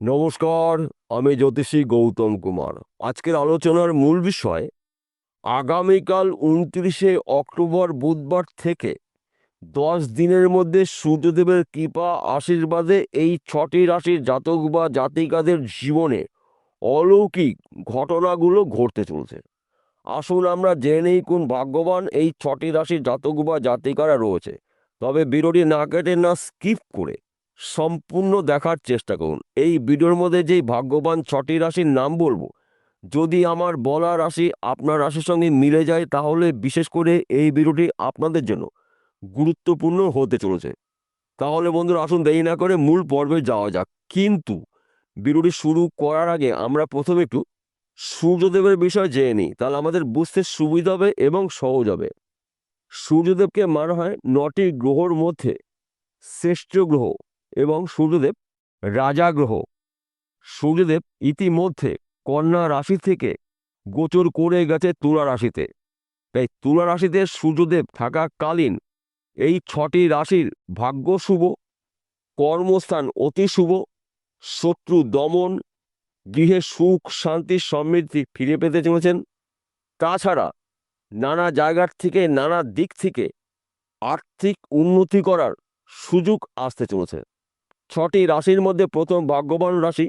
নমস্কার, আমি জ্যোতিষী গৌতম কুমার। আজকের আলোচনার মূল বিষয়, আগামীকাল উনত্রিশে অক্টোবর বুধবার থেকে দশ দিনের মধ্যে সূর্যদেবের কৃপা, আশীর্বাদে এই ছটি রাশির জাতক বা জাতিকাদের জীবনে অলৌকিক ঘটনাগুলো ঘটতে চলছে। আসুন আমরা জেনে নেই কোন ভাগ্যবান এই ছটি রাশির জাতক বা জাতিকারা রয়েছে। তবে বিরোধী না কেটে না স্কিপ করে সম্পূর্ণ দেখার চেষ্টা করুন। এই ভিডিওর মধ্যে যেই ভাগ্যবান ছটি রাশির নাম বলব, যদি আমার বলা রাশি আপনার রাশির সঙ্গে মিলে যায়, তাহলে বিশেষ করে এই ভিডিওটি আপনাদের জন্য গুরুত্বপূর্ণ হতে চলেছে। তাহলে বন্ধুরা আসুন দেরি না করে মূল পর্বে যাওয়া যাক। কিন্তু ভিডিওটি শুরু করার আগে আমরা প্রথমে একটু সূর্যদেবের বিষয় জেনে নিই। তাহলে আমাদের বুঝতে সুবিধা হবে এবং সহজ হবে। সূর্যদেবকে মানা হয় নটি গ্রহর মধ্যে। শ্রেষ্ঠ গ্রহ এবং সূর্যদেব রাজা গ্রহ সূর্যদেব ইতিমধ্যে কন্যা রাশি থেকে গোচর করে গেছে তুলা রাশিতে। তাই তুলা রাশিতে সূর্যদেব থাকাকালীন এই ছটি রাশির ভাগ্য শুভ, কর্মস্থান অতি শুভ, শত্রু দমন, গৃহে সুখ, শান্তি, সমৃদ্ধি ফিরে পেতে চলেছেন। তাছাড়া নানা জায়গার থেকে, নানা দিক থেকে আর্থিক উন্নতি করার সুযোগ আসতে চলেছে। ছটি রাশির মধ্যে প্রথম ভাগ্যবান রাশি,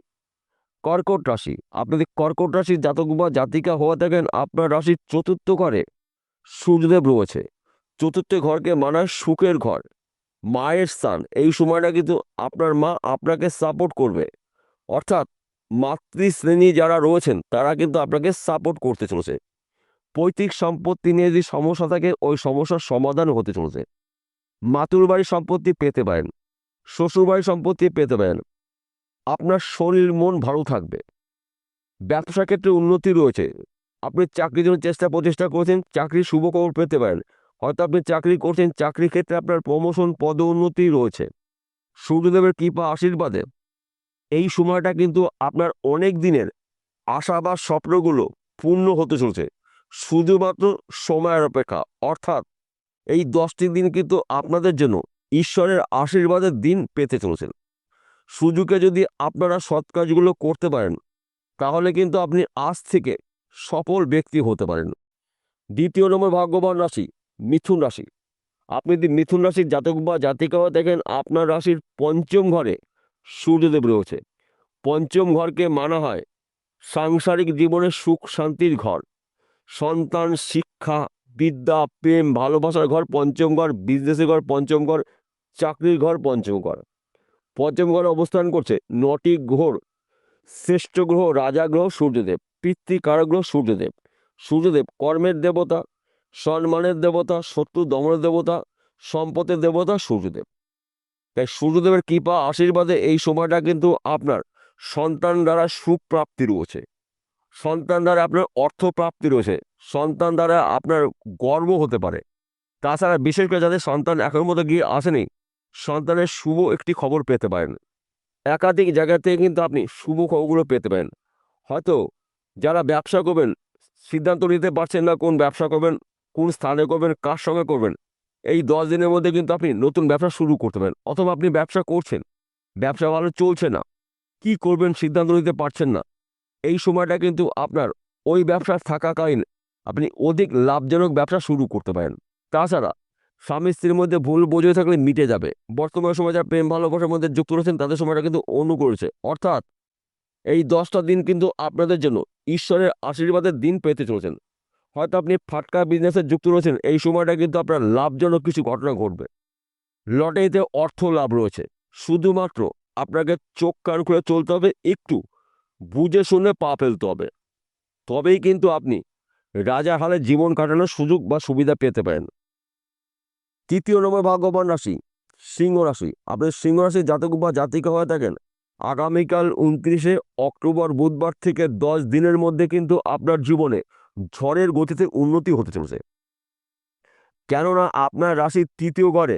কর্কট রাশি। আপনাদের কর্কট রাশির জাতক বা জাতিকা হওয়া থাকেন, আপনার রাশির চতুর্থ ঘরে সূর্যদেব রয়েছে। চতুর্থ ঘরকে মানায় সুখের ঘর, মায়ের স্থান। এই সময়টা কিন্তু আপনার মা আপনাকে সাপোর্ট করবে। অর্থাৎ মাতৃশ্রেণী যারা রয়েছেন, তারা কিন্তু আপনাকে সাপোর্ট করতে চলেছে। পৈতৃক সম্পত্তি নিয়ে যদি সমস্যা থাকে, ওই সমস্যার সমাধান হতে চলেছে। মাতুর বাড়ির সম্পত্তি পেতে পারেন। শ্বশুর বাড়ির সম্পত্তি পেতে পারেন। আপনার শরীর, মন ভালো থাকবে। ব্যবসা ক্ষেত্রে উন্নতি রয়েছে। আপনি চাকরির জন্য চেষ্টা প্রচেষ্টা করছেন, চাকরির শুভ খবর পেতে পারেন। হয়তো আপনি চাকরি করছেন, চাকরির ক্ষেত্রে আপনার প্রমোশন পদ উন্নতি রয়েছে। সূর্যদেবের কৃপা আশীর্বাদে। এই সময়টা কিন্তু আপনার অনেক দিনের আশা বা স্বপ্নগুলো পূর্ণ হতে চলছে। শুধুমাত্র সময়ের অপেক্ষা। অর্থাৎ এই দশটি দিন কিন্তু আপনাদের জন্য ঈশ্বরের আশীর্বাদের দিন পেতে চলেছেন। সুযোগে যদি আপনারা সৎ কাজগুলো করতে পারেন, তাহলে কিন্তু আপনি আজ থেকে সফল ব্যক্তি হতে পারেন। দ্বিতীয় নম্বর ভাগ্যবান রাশি, মিথুন রাশি। আপনি যদি মিথুন রাশির জাতক বা জাতিকাও দেখেন, আপনার রাশির পঞ্চম ঘরে সূর্যদেব রয়েছে। পঞ্চম ঘরকে মানা হয় সাংসারিক জীবনের সুখ শান্তির ঘর। সন্তান, শিক্ষা, বিদ্যা, প্রেম, ভালোবাসার ঘর পঞ্চম ঘর, বিজনেসের ঘর পঞ্চম ঘর চাকরির ঘর পঞ্চম ঘর পঞ্চম ঘরে অবস্থান করছে নটি গ্রহর শ্রেষ্ঠ গ্রহ রাজা গ্রহ সূর্যদেব, পিতৃকারক গ্রহ সূর্যদেব। সূর্যদেব কর্মের দেবতা, সম্মানের দেবতা, শত্রু দমনের দেবতা, সম্পদের দেবতা সূর্যদেব। তাই সূর্যদেবের কৃপা, আশীর্বাদে এই সময়টা কিন্তু আপনার সন্তান দ্বারা সুখ প্রাপ্তি রয়েছে। সন্তান দ্বারা আপনার অর্থ প্রাপ্তি রয়েছে। সন্তান দ্বারা আপনার গর্ব হতে পারে। তাছাড়া বিশেষ করে যাদের সন্তান এখন মতো গিয়ে আসেনি সন্তানের শুভ একটি খবর পেতে পারেন। একাধিক জায়গা থেকে কিন্তু আপনি শুভ খবরগুলো পেতে পারেন। হয়তো যারা ব্যবসা করবেন, সিদ্ধান্ত নিতে পারছেন না কোন ব্যবসা করবেন, কোন স্থানে করবেন, কার সঙ্গে করবেন, এই দশ দিনের মধ্যে কিন্তু আপনি নতুন ব্যবসা শুরু করতে পারেন অথবা আপনি ব্যবসা করছেন। ব্যবসা ভালো চলছে না। কি করবেন সিদ্ধান্ত নিতে পারছেন না। এই সময়টা কিন্তু আপনার ওই ব্যবসা থাকাকালীন আপনি অধিক লাভজনক ব্যবসা শুরু করতে পারেন। তাছাড়া স্বামী স্ত্রীর মধ্যে ভুল বোঝে থাকলে মিটে যাবে। বর্তমান সময় যারা প্রেম ভালোবাসার মধ্যে যুক্ত রয়েছেন, তাদের সময়টা কিন্তু অনুকূলেছে। অর্থাৎ এই দশটা দিন কিন্তু আপনাদের জন্য ঈশ্বরের আশীর্বাদের দিন পেতে চলেছেন। হয়তো আপনি ফাটকা বিজনেসে যুক্ত রয়েছেন, এই সময়টা কিন্তু আপনার লাভজনক কিছু ঘটনা ঘটবে। লটারিতে অর্থ লাভ রয়েছে। শুধুমাত্র আপনাকে চোখ কান খুলে চলতে হবে, একটু বুঝে শুনে পা ফেলতে হবে। তবেই কিন্তু আপনি রাজা হালে জীবন কাটানোর সুযোগ বা সুবিধা পেতে পারেন। তৃতীয় নম্বর ভাগ্যবান রাশি, সিংহ রাশি। আপনি সিংহ রাশির জাতক বা জাতিকা হয়ে থাকেন। আগামীকাল উনত্রিশে অক্টোবর, বুধবার থেকে দশ দিনের মধ্যে কিন্তু আপনার জীবনে ঝড়ের গতিতে উন্নতি হতে চলেছে। কেননা আপনার রাশির তৃতীয় ঘরে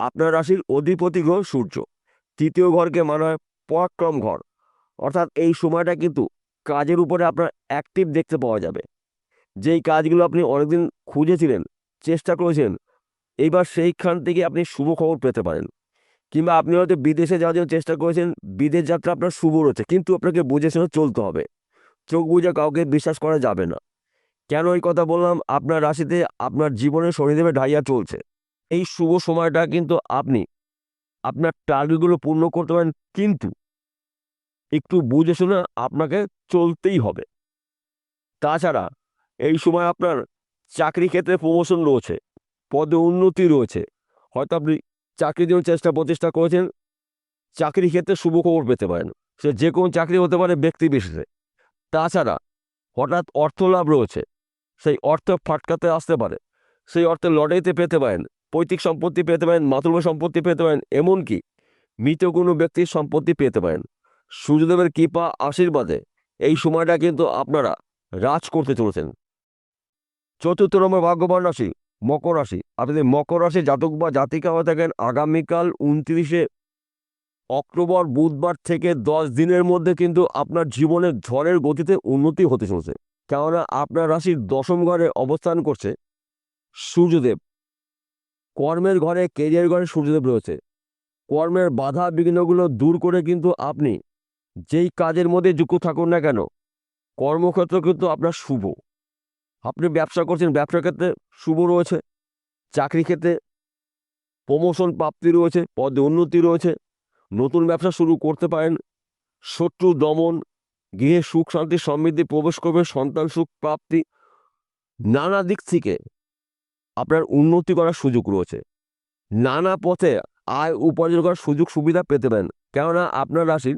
আপনার রাশির অধিপতি গ্রহ সূর্য। তৃতীয় ঘরকে মানা হয় পরাক্রম ঘর। অর্থাৎ এই সময়টা কিন্তু কাজের উপরে আপনার অ্যাক্টিভ দেখতে পাওয়া যাবে। যেই কাজগুলো আপনি অনেকদিন খুঁজেছিলেন, চেষ্টা করেছেন এইবার সেইখান থেকে আপনি শুভ খবর পেতে পারেন। কিংবা আপনি হয়তো বিদেশে যাওয়ার জন্য চেষ্টা করেছেন, বিদেশ যাত্রা আপনার শুভ রয়েছে, কিন্তু আপনাকে বুঝে শুনে চলতে হবে। চোখ বুঝে কাউকে বিশ্বাস করা যাবে না। কেন এই কথা বললাম? আপনার রাশিতে আপনার জীবনে শনিদেবে ঢাইয়া চলছে। এই শুভ সময়টা কিন্তু আপনি আপনার টার্গেটগুলো পূর্ণ করতে পারেন, কিন্তু একটু বুঝে শুনে আপনাকে চলতেই হবে। তাছাড়া এই সময় আপনার চাকরি ক্ষেত্রে প্রমোশন রয়েছে। পদে উন্নতি রয়েছে। হয়তো আপনি চাকরির জন্য চেষ্টা প্রচেষ্টা করেছেন চাকরি ক্ষেত্রে শুভ খবর পেতে পারেন। সে যে কোনো চাকরি হতে পারে ব্যক্তি বিশেষে। তাছাড়া হঠাৎ অর্থ লাভ রয়েছে, সেই অর্থ ফাটকাতে আসতে পারে। সেই অর্থ লটারিতে পেতে পারেন, পৈতৃক সম্পত্তি পেতে পারেন মাতৃ সম্পত্তি পেতে পারেন, এমনকি মৃত কোনো ব্যক্তির সম্পত্তি পেতে পারেন। সূর্যদেবের কৃপা, আশীর্বাদে এই সময়টা কিন্তু আপনারা রাজ করতে চলেছেন। চতুর্থ নম্বর ভাগ্যবান রাশি মকর রাশি। আপনি মকর রাশি জাতক বা জাতিকা হয়ে থাকেন, আগামীকাল উনত্রিশে অক্টোবর, বুধবার থেকে দশ দিনের মধ্যে কিন্তু আপনার জীবনের ঝড়ের গতিতে উন্নতি হতে চলেছে। কেননা আপনার রাশির দশম ঘরে অবস্থান করছে সূর্যদেব। কর্মের ঘরে কেরিয়ার ঘরে সূর্যদেব রয়েছে। কর্মের বাধা বিঘ্নগুলো দূর করে কিন্তু আপনি যেই কাজের মধ্যে যুক্ত থাকুন না কেন, কর্মক্ষেত্র কিন্তু আপনার শুভ। আপনি ব্যবসা করছেন, ব্যবসার ক্ষেত্রে শুভ রয়েছে, চাকরি ক্ষেত্রে প্রমোশন প্রাপ্তি রয়েছে, পদে উন্নতি রয়েছে, নতুন ব্যবসা শুরু করতে পারেন, শত্রু দমন, গৃহে সুখ শান্তি, সমৃদ্ধি, প্রবেশ করবে, সন্তান সুখ প্রাপ্তি, নানা দিক থেকে আপনার উন্নতি করার সুযোগ রয়েছে। নানা পথে আয় উপার্জন করার সুযোগ সুবিধা পেতে পারেন। কেননা আপনার রাশির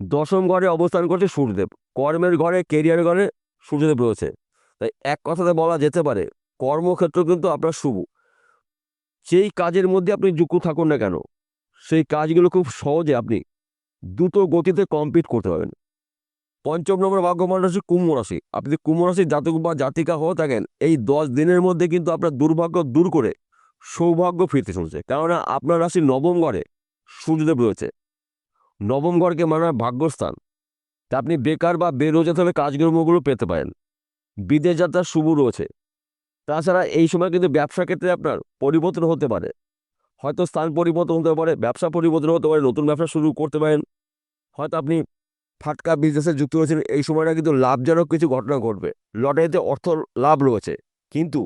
দশম ঘরে অবস্থান করছে সূর্যদেব, কর্মের ঘরে কেরিয়ার ঘরে সূর্যদেব রয়েছে। তাই এক কথাতে বলা যেতে পারে, কর্মক্ষেত্র কিন্তু আপনার শুভ। সেই কাজের মধ্যে আপনি যুক্ত থাকুন না কেন, সেই কাজগুলো খুব সহজে আপনি দ্রুত গতিতে কমপ্লিট করতে পারবেন। পঞ্চম নম্বর ভাগ্যমান রাশি কুম্ভ রাশি। আপনি কুম্ভ রাশির জাতক বা জাতিকা হয়ে থাকেন, এই দশ দিনের মধ্যে কিন্তু আপনার দুর্ভাগ্য দূর করে সৌভাগ্য ফিরতে চলছে। কেননা আপনার রাশির নবম ঘরে সূর্যদেব রয়েছে। নবম ঘরকে মানে ভাগ্যস্থান। তা আপনি বেকার বা হলে কাজকর্মগুলো পেতে পারেন। বিদেশ যাত্রা শুভ রয়েছে। তাছাড়া এই সময় কিন্তু ব্যবসা ক্ষেত্রে আপনার পরিবর্তন হতে পারে। হয়তো স্থান পরিবর্তন হতে পারে, ব্যবসা পরিবর্তন হতে পারে, নতুন ব্যবসা শুরু করতে পারেন। হয়তো আপনি ফাটকা বিজনেসে যুক্ত হয়েছেন, এই সময়টা কিন্তু লাভজনক কিছু ঘটনা ঘটবে। লটারিতে অর্থ লাভ রয়েছে, কিন্তু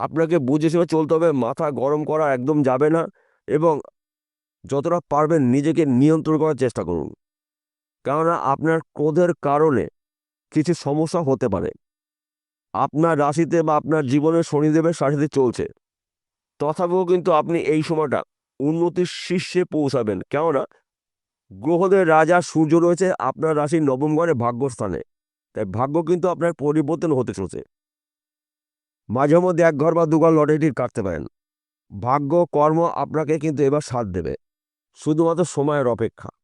আপনাকে বুঝে শুনে চলতে হবে, মাথা গরম করা একদম যাবে না এবং যতটা পারবেন নিজেকে নিয়ন্ত্রণ করার চেষ্টা করুন। কেননা আপনার ক্রোধের কারণে কিছু সমস্যা হতে পারে। আপনার রাশিতে বা আপনার জীবনে শনিদেবের সাথে চলছে। তথাপিও কিন্তু আপনি এই সময়টা উন্নতির শীর্ষে পৌঁছাবেন। কেননা, গ্রহদের রাজা সূর্য রয়েছে, আপনার রাশির নবম ঘরে ভাগ্যস্থানে। তাই ভাগ্য কিন্তু আপনার পরিবর্তন হতে চলছে। মাঝে মধ্যে এক ঘর বা দুঘর লটারিটির কাটতে পারেন। ভাগ্য, কর্ম আপনাকে কিন্তু এবার সাথ দেবে। শুধুমাত্র সময়ের অপেক্ষা।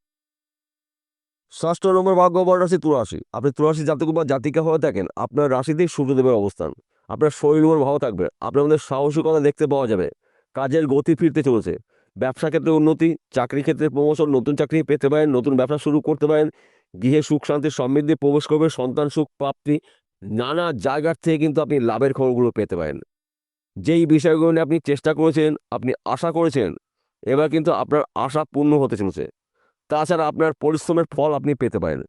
ষষ্ঠ নম্বর ভাগ্যবান রাশি তুরাশি আপনি তুরাশি জাতক বা জাতিকা হয়ে থাকেন, আপনার রাশিতেই সূর্যদেবের অবস্থান। আপনার শরীর মন ভালো থাকবে, আপনার মধ্যে সাহসিকতা দেখতে পাওয়া যাবে, কাজের গতি ফিরতে চলেছে, ব্যবসা ক্ষেত্রে উন্নতি, চাকরি ক্ষেত্রে প্রমোশন নতুন চাকরি পেতে পারেন, নতুন ব্যবসা শুরু করতে পারেন, গৃহে সুখ শান্তি সমৃদ্ধি, প্রবেশ করবে, সন্তান সুখ প্রাপ্তি, নানা জায়গার থেকে কিন্তু আপনি লাভের খবরগুলো পেতে পারেন। যেই বিষয়গুলো নিয়ে আপনি চেষ্টা করেছেন, আপনি আশা করেছেন, এবার কিন্তু আপনার আশা পূর্ণ হতে চলেছে। তাছাড়া আপনার পরিশ্রমের ফল আপনি পেতে পারেন।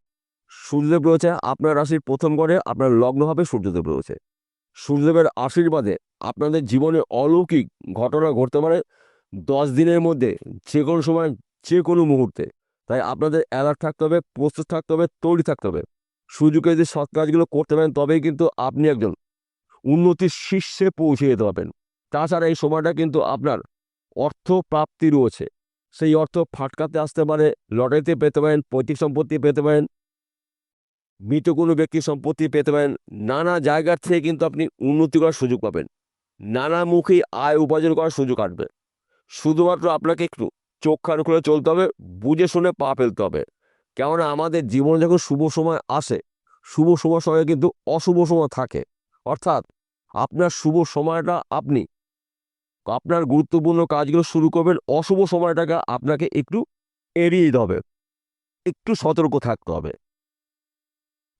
সূর্যদেব রয়েছে, আপনার রাশির প্রথম ঘরে আপনার লগ্ন হবে সূর্যদেব রয়েছে। সূর্যদেবের আশীর্বাদে আপনাদের জীবনে অলৌকিক ঘটনা ঘটতে পারে দশ দিনের মধ্যে, যে কোনো সময়, যে কোনো মুহূর্তে। তাই আপনাদের অ্যালার্ট থাকতে হবে, প্রস্তুত থাকতে হবে, তৈরি থাকতে হবে। সুযোগে যদি সৎ কাজগুলো করতে পারেন, তবেই কিন্তু আপনি একজন উন্নতির শীর্ষে পৌঁছে যেতে পারবেন। তাছাড়া এই সময়টা কিন্তু আপনার অর্থ প্রাপ্তি রয়েছে। সেই অর্থ ফাটকাতে আসতে পারে, লটারিতে পেতে পারেন, পৈতৃক সম্পত্তি পেতে পারেন, মৃত কোনো ব্যক্তির সম্পত্তি পেতে পারেন। নানা জায়গার থেকে কিন্তু আপনি উন্নতি করার সুযোগ পাবেন। নানামুখী আয় উপার্জন করার সুযোগ আসবে। শুধুমাত্র আপনাকে একটু চোখ খান খুলে চলতে হবে, বুঝে শুনে পা ফেলতে হবে। কেননা আমাদের জীবনে যখন শুভ সময় আসে, শুভ সময় সঙ্গে কিন্তু অশুভ সময় থাকে। অর্থাৎ আপনার শুভ সময়টা আপনি আপনার গুরুত্বপূর্ণ কাজগুলো শুরু করবেন। অশুভ সময়টাকে আপনাকে একটু এড়িয়ে দিতে হবে। একটু সতর্ক থাকতে হবে।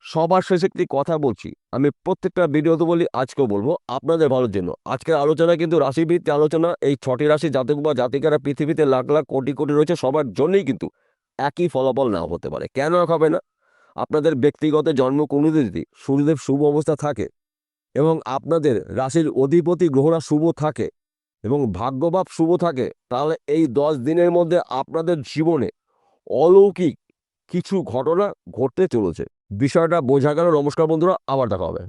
সবার শেষে একটি কথা বলছি। আমি প্রত্যেকটা ভিডিওতে বলি, আজকেও বলব, আপনাদের ভালোর জন্য। আজকের আলোচনা কিন্তু রাশিভিত্তিক আলোচনা। এই ছটি রাশি জাতক বা জাতিকারা পৃথিবীতে লাখ লাখ কোটি কোটি রয়েছে, সবার জন্যই কিন্তু একই ফলাফল নাও হতে পারে। কেন হবে না? আপনাদের ব্যক্তিগত জন্ম কুণ্ডলী যদি সূর্যদেব শুভ অবস্থা থাকে এবং আপনাদের রাশির অধিপতি গ্রহরা শুভ থাকে। এবং ভাগ্যভাব শুভ থাকে, তাহলে এই দশ দিনের মধ্যে আপনাদের জীবনে অলৌকিক কিছু ঘটনা ঘটতে চলেছে। বিষয়টা বোঝা গেল। নমস্কার বন্ধুরা, আবার দেখা হবে।